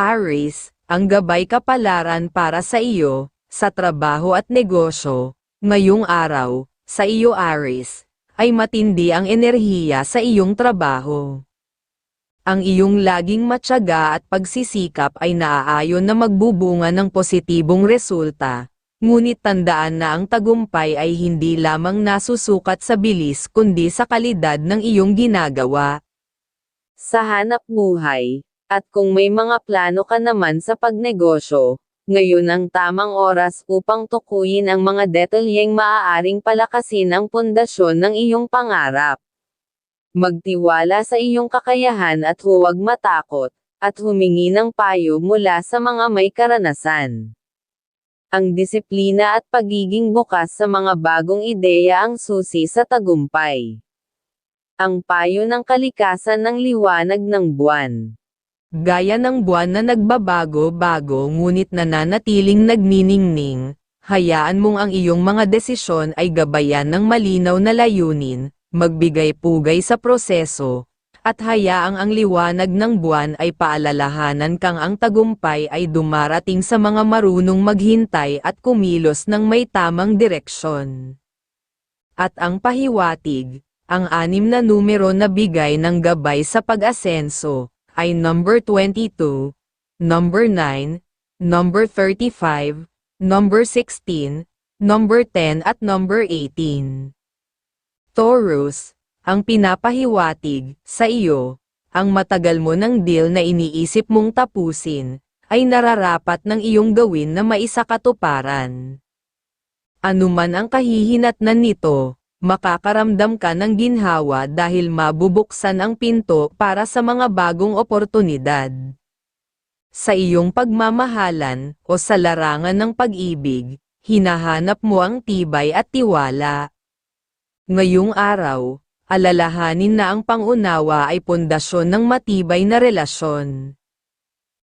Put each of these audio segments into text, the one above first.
Aris, ang gabay kapalaran para sa iyo, sa trabaho at negosyo, ngayong araw, sa iyo Aris, ay matindi ang enerhiya sa iyong trabaho. Ang iyong laging matyaga at pagsisikap ay naaayon na magbubunga ng positibong resulta, ngunit tandaan na ang tagumpay ay hindi lamang nasusukat sa bilis kundi sa kalidad ng iyong ginagawa. Sa hanap buhay, at kung may mga plano ka naman sa pagnegosyo, ngayon ang tamang oras upang tukuyin ang mga detalyeng maaaring palakasin ang pundasyon ng iyong pangarap. Magtiwala sa iyong kakayahan at huwag matakot, at humingi ng payo mula sa mga may karanasan. Ang disiplina at pagiging bukas sa mga bagong ideya ang susi sa tagumpay. Ang payo ng kalikasan ng liwanag ng buwan. Gaya ng buwan na nagbabago-bago ngunit nananatiling nagniningning, hayaan mong ang iyong mga desisyon ay gabayan ng malinaw na layunin, magbigay pugay sa proseso, at hayaang ang liwanag ng buwan ay paalalahanan kang ang tagumpay ay dumarating sa mga marunong maghintay at kumilos ng may tamang direksyon. At ang pahiwatig, ang anim na numero na bigay ng gabay sa pag-asenso, ay number 22, number 9, number 35, number 16, number 10 at number 18. Taurus, ang pinapahiwatig sa iyo, ang matagal mo ng deal na iniisip mong tapusin, ay nararapat ng iyong gawin na maisakatuparan. Anuman ang kahihinatnan nito, makakaramdam ka ng ginhawa dahil mabubuksan ang pinto para sa mga bagong oportunidad. Sa iyong pagmamahalan o sa larangan ng pag-ibig, hinahanap mo ang tibay at tiwala. Ngayong araw, alalahanin na ang pangunawa ay pundasyon ng matibay na relasyon.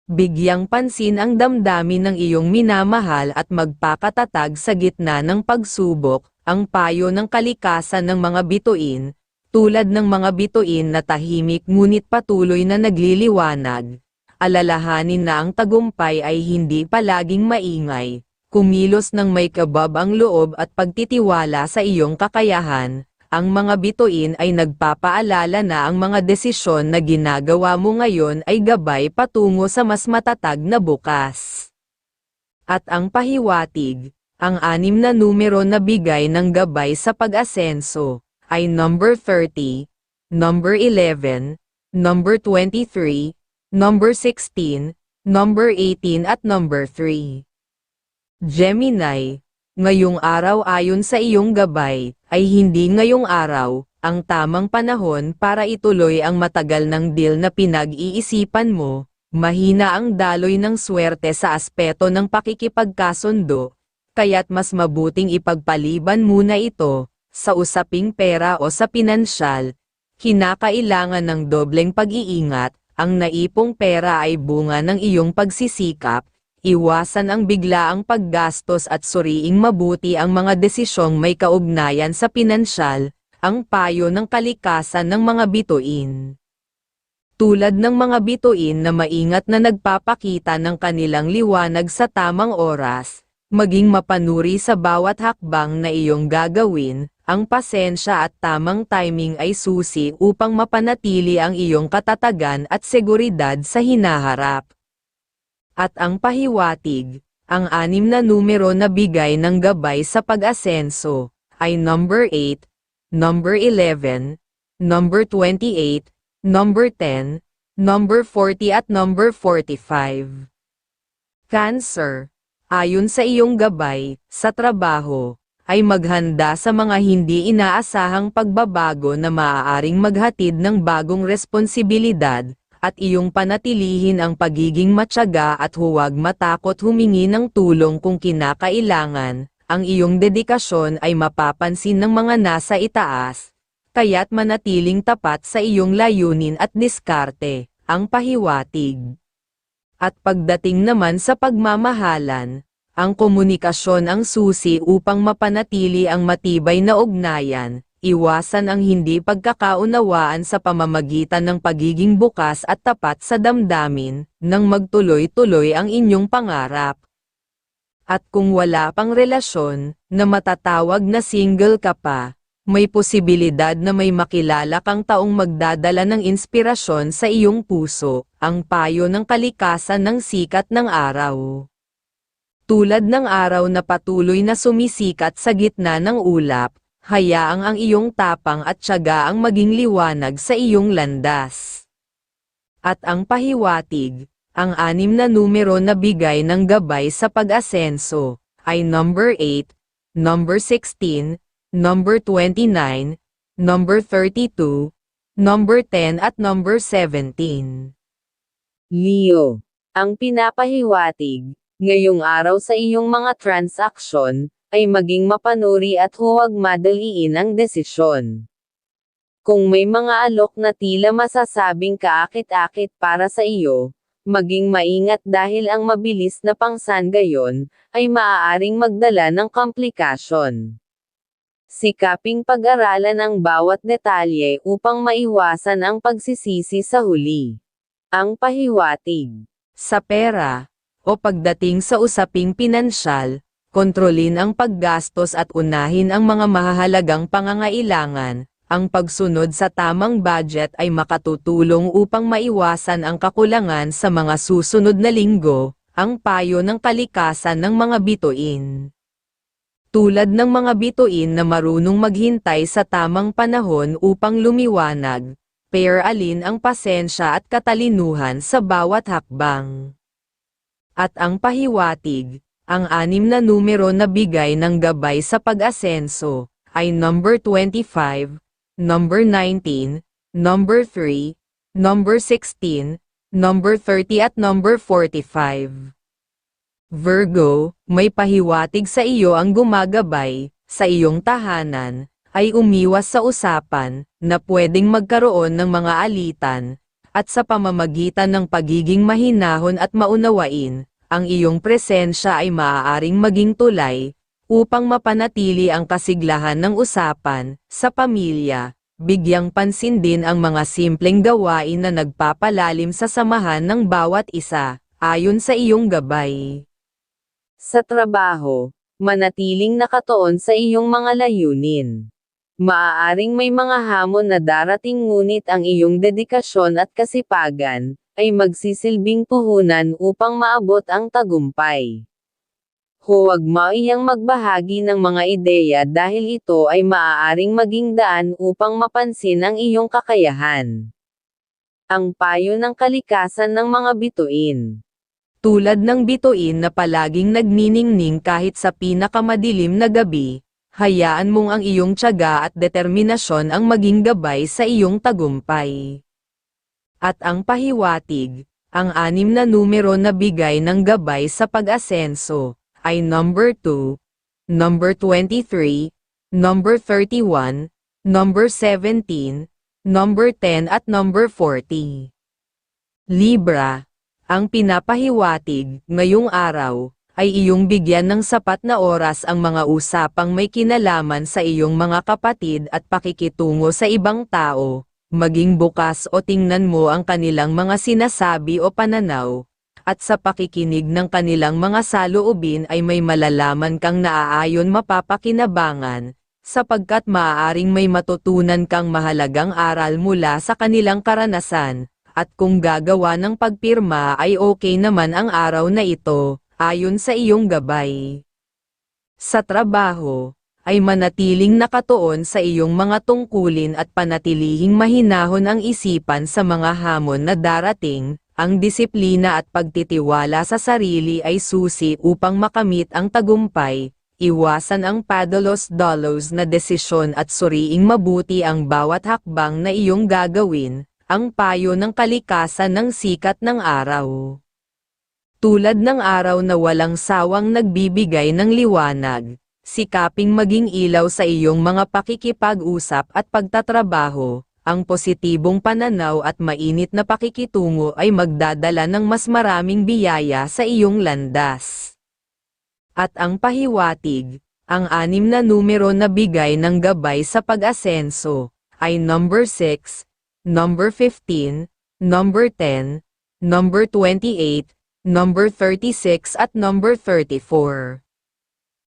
Bigyang pansin ang damdamin ng iyong minamahal at magpakatatag sa gitna ng pagsubok, ang payo ng kalikasan ng mga bituin, tulad ng mga bituin na tahimik ngunit patuloy na nagliliwanag. Alalahanin na ang tagumpay ay hindi palaging maingay, kumilos ng may kabab ang loob at pagtitiwala sa iyong kakayahan, ang mga bituin ay nagpapaalala na ang mga desisyon na ginagawa mo ngayon ay gabay patungo sa mas matatag na bukas. At ang pahiwatig, ang anim na numero na bigay ng gabay sa pag-asenso, ay number 30, number 11, number 23, number 16, number 18 at number 3. Gemini, ngayong araw ayon sa iyong gabay, ay hindi ngayong araw, ang tamang panahon para ituloy ang matagal ng deal na pinag-iisipan mo, mahina ang daloy ng swerte sa aspeto ng pakikipagkasundo, kaya't mas mabuting ipagpaliban muna ito, sa usaping pera o sa pinansyal, kinakailangan ng dobleng pag-iingat, ang naipong pera ay bunga ng iyong pagsisikap, Iwasan ang biglaang paggastos at suriing mabuti ang mga desisyong may kaugnayan sa pinansyal, ang payo ng kalikasan ng mga bituin. Tulad ng mga bituin na maingat na nagpapakita ng kanilang liwanag sa tamang oras, maging mapanuri sa bawat hakbang na iyong gagawin, ang pasensya at tamang timing ay susi upang mapanatili ang iyong katatagan at seguridad sa hinaharap at ang pahiwatig, ang anim na numero na bigay ng gabay sa pag-asenso, ay number 8, number 11, number 28, number 10, number 40 at number 45. Cancer, ayon sa iyong gabay, sa trabaho, ay maghanda sa mga hindi inaasahang pagbabago na maaaring maghatid ng bagong responsibilidad, at iyong panatilihin ang pagiging matyaga at huwag matakot humingi ng tulong kung kinakailangan, ang iyong dedikasyon ay mapapansin ng mga nasa itaas, kaya't manatiling tapat sa iyong layunin at diskarte, ang pahiwatig. At pagdating naman sa pagmamahalan, ang komunikasyon ang susi upang mapanatili ang matibay na ugnayan, iwasan ang hindi pagkakaunawaan sa pamamagitan ng pagiging bukas at tapat sa damdamin, nang magtuloy-tuloy ang inyong pangarap. At kung wala pang relasyon, na matatawag na single ka pa, may posibilidad na may makilala kang taong magdadala ng inspirasyon sa iyong puso, ang payo ng kalikasan ng sikat ng araw. Tulad ng araw na patuloy na sumisikat sa gitna ng ulap, hayaang ang iyong tapang at tiyaga ang maging liwanag sa iyong landas. At ang pahiwatig, ang anim na numero na bigay ng gabay sa pag-asenso, ay number 8, number 16, number 29, number 32, number 10 at number 17. Leo, ang pinapahiwatig, ngayong araw sa iyong mga transaksyon, ay maging mapanuri at huwag madaliin ang desisyon. Kung may mga alok na tila masasabing kaakit-akit para sa iyo, maging maingat dahil ang mabilis na pangsan gayon, ay maaaring magdala ng komplikasyon. Sikaping pag-aralan ang bawat detalye upang maiwasan ang pagsisisi sa huli. Ang pahiwatig. Sa pera, o pagdating sa usaping pinansyal, kontrolin ang paggastos at unahin ang mga mahahalagang pangangailangan, ang pagsunod sa tamang budget ay makatutulong upang maiwasan ang kakulangan sa mga susunod na linggo, ang payo ng kalikasan ng mga bituin. Tulad ng mga bituin na marunong maghintay sa tamang panahon upang lumiwanag, pair alin ang pasensya at katalinuhan sa bawat hakbang. At ang pahiwatig, ang anim na numero na bigay ng gabay sa pag-asenso, ay number 25, number 19, number 3, number 16, number 30 at number 45. Virgo, may pahiwatig sa iyo ang gumagabay, sa iyong tahanan, ay umiwas sa usapan, na pwedeng magkaroon ng mga alitan, at sa pamamagitan ng pagiging mahinahon at maunawain, ang iyong presensya ay maaaring maging tulay, upang mapanatili ang kasiglahan ng usapan, sa pamilya, bigyang pansin din ang mga simpleng gawain na nagpapalalim sa samahan ng bawat isa, ayon sa iyong gabay. Sa trabaho, manatiling nakatuon sa iyong mga layunin. Maaaring may mga hamon na darating ngunit ang iyong dedikasyon at kasipagan, ay magsisilbing puhunan upang maabot ang tagumpay. Huwag maiyang magbahagi ng mga ideya dahil ito ay maaaring maging daan upang mapansin ang iyong kakayahan. Ang payo ng kalikasan ng mga bituin. Tulad ng bituin na palaging nagniningning kahit sa pinakamadilim na gabi, hayaan mong ang iyong tiyaga at determinasyon ang maging gabay sa iyong tagumpay. At ang pahiwatig, ang anim na numero na bigay ng gabay sa pag-asenso, ay number 2, number 23, number 31, number 17, number 10 at number 40. Libra, ang pinapahiwatig ngayong araw, ay iyong bigyan ng sapat na oras ang mga usapang may kinalaman sa iyong mga kapatid at pakikitungo sa ibang tao, maging bukas o tingnan mo ang kanilang mga sinasabi o pananaw, at sa pakikinig ng kanilang mga saloobin ay may malalaman kang naaayon mapapakinabangan, sapagkat maaaring may matutunan kang mahalagang aral mula sa kanilang karanasan, at kung gagawa ng pagpirma ay okay naman ang araw na ito, ayon sa iyong gabay. Sa trabaho, ay manatiling nakatuon sa iyong mga tungkulin at panatilihing mahinahon ang isipan sa mga hamon na darating, ang disiplina at pagtitiwala sa sarili ay susi upang makamit ang tagumpay, iwasan ang padalos-dalos na desisyon at suriing mabuti ang bawat hakbang na iyong gagawin, ang payo ng kalikasan ng sikat ng araw. Tulad ng araw na walang sawang nagbibigay ng liwanag, sikaping maging ilaw sa iyong mga pakikipag-usap at pagtatrabaho, ang positibong pananaw at mainit na pakikitungo ay magdadala ng mas maraming biyaya sa iyong landas. At ang pahiwatig, ang anim na numero na bigay ng gabay sa pag-asenso, ay number 6, number 15, number 10, number 28, number 36 at number 34.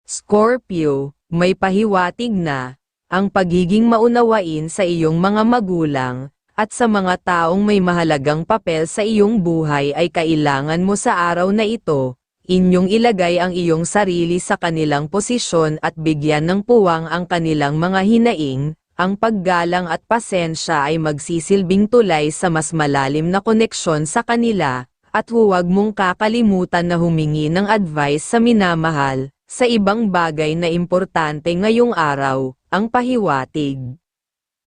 Scorpio, may pahiwatig na, ang pagiging maunawain sa iyong mga magulang, at sa mga taong may mahalagang papel sa iyong buhay ay kailangan mo sa araw na ito, inyong ilagay ang iyong sarili sa kanilang posisyon at bigyan ng puwang ang kanilang mga hinaing, ang paggalang at pasensya ay magsisilbing tulay sa mas malalim na koneksyon sa kanila, at huwag mong kakalimutan na humingi ng advice sa minamahal, sa ibang bagay na importante ngayong araw, ang pahiwatig.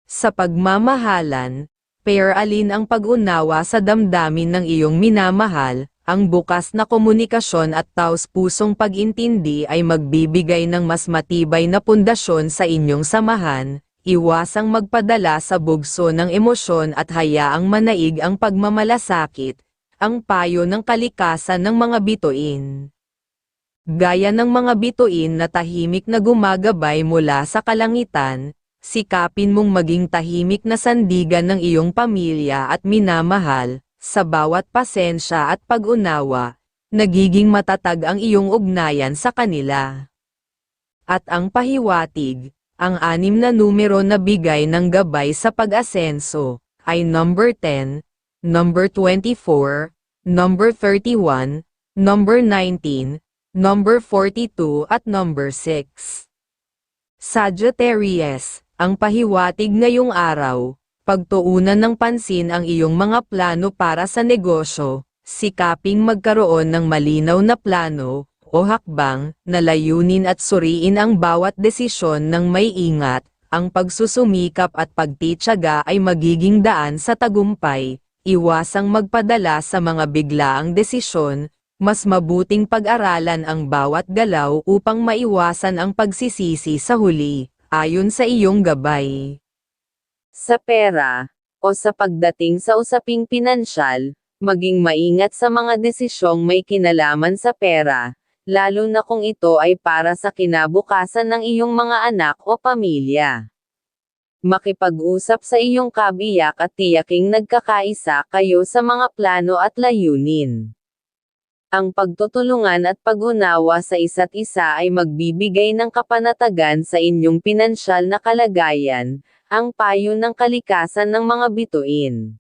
Sa pagmamahalan, pair alin ang pag-unawa sa damdamin ng iyong minamahal, ang bukas na komunikasyon at taus-pusong pag-intindi ay magbibigay ng mas matibay na pundasyon sa inyong samahan, iwasang magpadala sa bugso ng emosyon at hayaang manaig ang pagmamalasakit, ang payo ng kalikasan ng mga bituin. Gaya ng mga bituin na tahimik na gumagabay mula sa kalangitan, sikapin mong maging tahimik na sandigan ng iyong pamilya at minamahal, sa bawat pasensya at pag-unawa, nagiging matatag ang iyong ugnayan sa kanila. At ang pahiwatig, ang anim na numero na bigay ng gabay sa pag-asenso, ay number 10, number 24, number 31, number 19, number 42 at number 6. Sagittarius, ang pahiwatig ngayong araw, pagtuunan ng pansin ang iyong mga plano para sa negosyo, sikaping magkaroon ng malinaw na plano, o hakbang, na layunin at suriin ang bawat desisyon ng may ingat, ang pagsusumikap at pagtityaga ay magiging daan sa tagumpay, iwasang magpadala sa mga biglaang desisyon, mas mabuting pag-aralan ang bawat galaw upang maiwasan ang pagsisisi sa huli ayon sa iyong gabay. Sa pera, o sa pagdating sa usaping pinansyal, maging maingat sa mga desisyong may kinalaman sa pera, lalo na kung ito ay para sa kinabukasan ng iyong mga anak o pamilya. Makipag-usap sa iyong kabiyak at tiyaking nagkakaisa kayo sa mga plano at layunin. Ang pagtutulungan at pag-unawa sa isa't isa ay magbibigay ng kapanatagan sa inyong pinansyal na kalagayan, ang payo ng kalikasan ng mga bituin.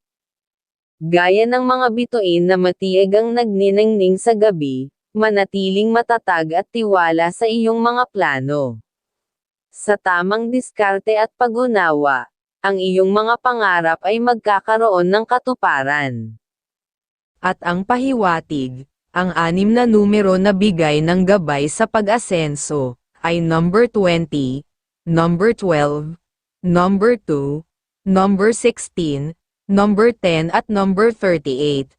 Gaya ng mga bituin na matieg ang nagniningning sa gabi, manatiling matatag at tiwala sa iyong mga plano. Sa tamang diskarte at pag-unawa, ang iyong mga pangarap ay magkakaroon ng katuparan. At ang pahiwatig, ang anim na numero na bigay ng gabay sa pag-asenso, ay number 20, number 12, number 2, number 16, number 10 at number 38.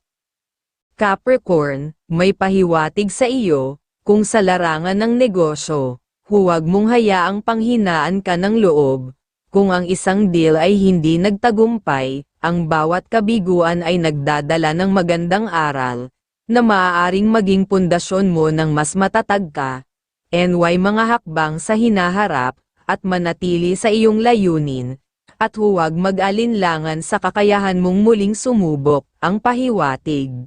Capricorn, may pahiwatig sa iyo, kung sa larangan ng negosyo, huwag mong hayaang panghinaan ka ng loob. Kung ang isang deal ay hindi nagtagumpay, ang bawat kabiguan ay nagdadala ng magandang aral, na maaaring maging pundasyon mo ng mas matatag ka, NY mga hakbang sa hinaharap, at manatili sa iyong layunin, at huwag mag-alinlangan sa kakayahan mong muling sumubok, ang pahiwatig.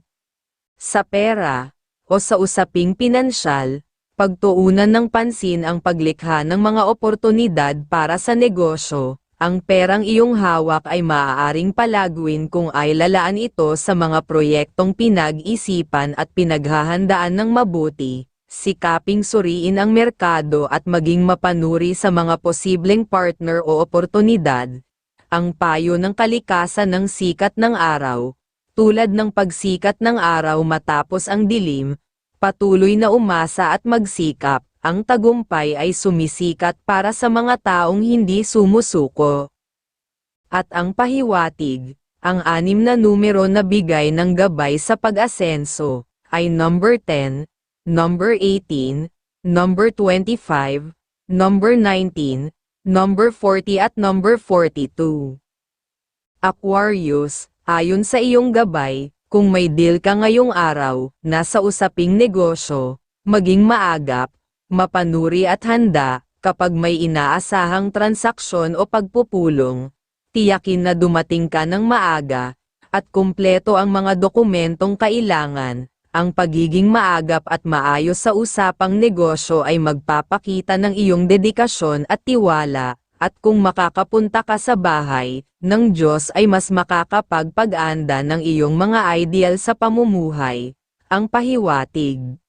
Sa pera, o sa usaping pinansyal, pagtuunan ng pansin ang paglikha ng mga oportunidad para sa negosyo, ang perang iyong hawak ay maaaring palaguin kung ay lalaan ito sa mga proyektong pinag-isipan at pinaghahandaan ng mabuti, sikaping suriin ang merkado at maging mapanuri sa mga posibleng partner o oportunidad. Ang payo ng kalikasan ng sikat ng araw, tulad ng pagsikat ng araw matapos ang dilim, patuloy na umasa at magsikap ang tagumpay ay sumisikat para sa mga taong hindi sumusuko. At ang pahiwatig, ang anim na numero na bigay ng gabay sa pag-asenso, ay number 10, number 18, number 25, number 19, number 40 at number 42. Aquarius, ayon sa iyong gabay, kung may deal ka ngayong araw, nasa usaping negosyo, maging maagap, mapanuri at handa, kapag may inaasahang transaksyon o pagpupulong, tiyakin na dumating ka ng maaga, at kumpleto ang mga dokumentong kailangan. Ang pagiging maagap at maayos sa usapang negosyo ay magpapakita ng iyong dedikasyon at tiwala, at kung makakapunta ka sa bahay ng Diyos ay mas makakapagpag-anda ng iyong mga ideal sa pamumuhay. Ang pahiwatig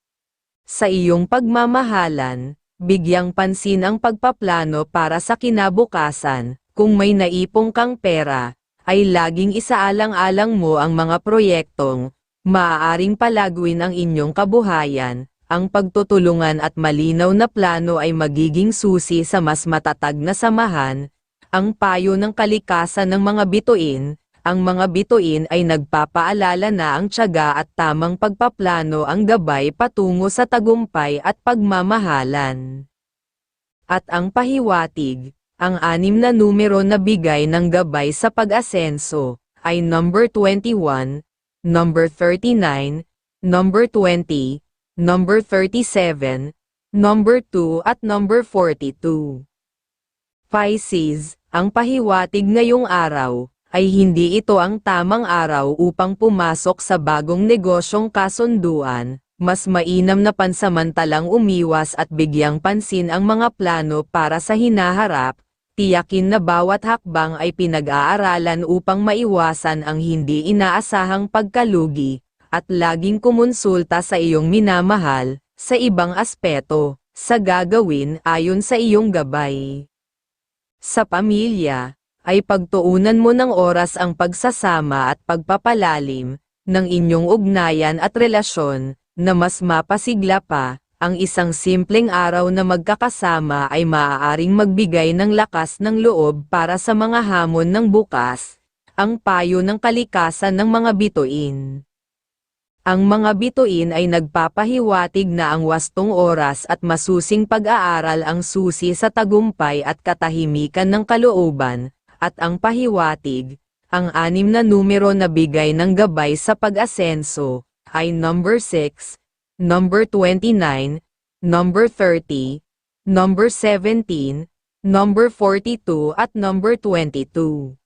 Sa iyong pagmamahalan, bigyang pansin ang pagpaplano para sa kinabukasan, kung may naipong kang pera, ay laging isaalang-alang mo ang mga proyektong maaaring palaguin ang inyong kabuhayan, ang pagtutulungan at malinaw na plano ay magiging susi sa mas matatag na samahan, ang payo ng kalikasan ng mga bituin, ang mga bituin ay nagpapaalala na ang tiyaga at tamang pagpaplano ang gabay patungo sa tagumpay at pagmamahalan. At ang pahiwatig, ang anim na numero na bigay ng gabay sa pag-asenso, ay number 21, number 39, number 20, number 37, number 2 at number 42. Pisces, ang pahiwatig ngayong araw, ay hindi ito ang tamang araw upang pumasok sa bagong negosyong kasunduan, mas mainam na pansamantalang umiwas at bigyang pansin ang mga plano para sa hinaharap, tiyakin na bawat hakbang ay pinag-aaralan upang maiwasan ang hindi inaasahang pagkalugi, at laging kumonsulta sa iyong minamahal, sa ibang aspeto, sa gagawin ayon sa iyong gabay. Sa pamilya, ay pagtuunan mo ng oras ang pagsasama at pagpapalalim, ng inyong ugnayan at relasyon, na mas mapasigla pa, ang isang simpleng araw na magkakasama ay maaaring magbigay ng lakas ng loob para sa mga hamon ng bukas, ang payo ng kalikasan ng mga bituin. Ang mga bituin ay nagpapahiwatig na ang wastong oras at masusing pag-aaral ang susi sa tagumpay at katahimikan ng kalooban, at ang pahiwatig, ang anim na numero na bigay ng gabay sa pag-asenso, ay number 6, number 29, number 30, number 17, number 42 at number 22.